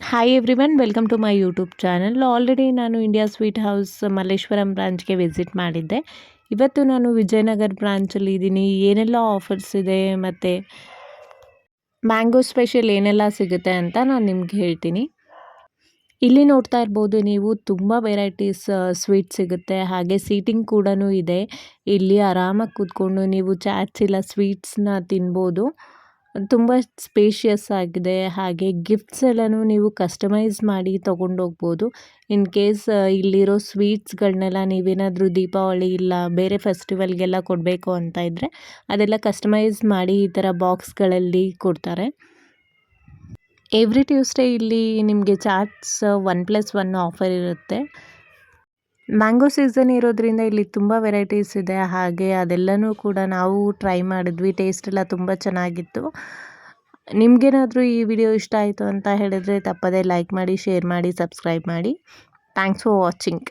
Hi everyone welcome to my YouTube channel already ನಾನು India sweet house Malleshwaram ಬ್ರಾಂಚ್ಗೆ visit ಮಾಡಿದ್ದೆ. ಇವತ್ತು ನಾನು ವಿಜಯನಗರ ಬ್ರಾಂಚಲ್ಲಿ ಇದ್ದೀನಿ. ಏನೆಲ್ಲ ಆಫರ್ಸ್ ಇದೆ ಮತ್ತು ಮ್ಯಾಂಗೋ ಸ್ಪೆಷಲ್ ಏನೆಲ್ಲ ಸಿಗುತ್ತೆ ಅಂತ ನಾನು ನಿಮ್ಗೆ ಹೇಳ್ತೀನಿ. ಇಲ್ಲಿ ನೋಡ್ತಾ ಇರ್ಬೋದು ನೀವು ತುಂಬ ವೆರೈಟೀಸ್ ಸ್ವೀಟ್ ಸಿಗುತ್ತೆ. ಹಾಗೆ ಸೀಟಿಂಗ್ ಕೂಡ ಇದೆ. ಇಲ್ಲಿ ಆರಾಮಾಗಿ ಕೂತ್ಕೊಂಡು ನೀವು ಚಾಟ್ಸ್ ಇಲ್ಲ ಸ್ವೀಟ್ಸ್ನ ತಿನ್ಬೋದು. ತುಂಬ ಸ್ಪೇಷಿಯಸ್ ಆಗಿದೆ. ಹಾಗೆ ಗಿಫ್ಟ್ಸ್ ಎಲ್ಲನೂ ನೀವು ಕಸ್ಟಮೈಸ್ ಮಾಡಿ ತೊಗೊಂಡೋಗ್ಬೋದು. ಇನ್ ಕೇಸ್ ಇಲ್ಲಿರೋ ಸ್ವೀಟ್ಸ್ಗಳನ್ನೆಲ್ಲ ನೀವೇನಾದರೂ ದೀಪಾವಳಿ ಇಲ್ಲ, ಬೇರೆ ಫೆಸ್ಟಿವಲ್ಗೆಲ್ಲ ಕೊಡಬೇಕು ಅಂತ ಇದ್ದರೆ ಅದೆಲ್ಲ ಕಸ್ಟಮೈಸ್ ಮಾಡಿ ಈ ಥರ ಬಾಕ್ಸ್ಗಳಲ್ಲಿ ಕೊಡ್ತಾರೆ. ಎವ್ರಿ ಟ್ಯೂಸ್ಡೇ ಇಲ್ಲಿ ನಿಮಗೆ chaats one plus one offer ಇರುತ್ತೆ. ಮ್ಯಾಂಗೋ ಸೀಸನ್ ಇರೋದ್ರಿಂದ ಇಲ್ಲಿ ತುಂಬ ವೆರೈಟೀಸ್ ಇದೆ. ಹಾಗೆ ಅದೆಲ್ಲನೂ ಕೂಡ ನಾವು ಟ್ರೈ ಮಾಡಿದ್ವಿ. ಟೇಸ್ಟ್ ಎಲ್ಲ ತುಂಬ ಚೆನ್ನಾಗಿತ್ತು. ನಿಮಗೇನಾದರೂ ಈ ವಿಡಿಯೋ ಇಷ್ಟ ಆಯಿತು ಅಂತ ಹೇಳಿದರೆ ತಪ್ಪದೇ ಲೈಕ್ ಮಾಡಿ ಶೇರ್ ಮಾಡಿ ಸಬ್ಸ್ಕ್ರೈಬ್ ಮಾಡಿ. Thanks for watching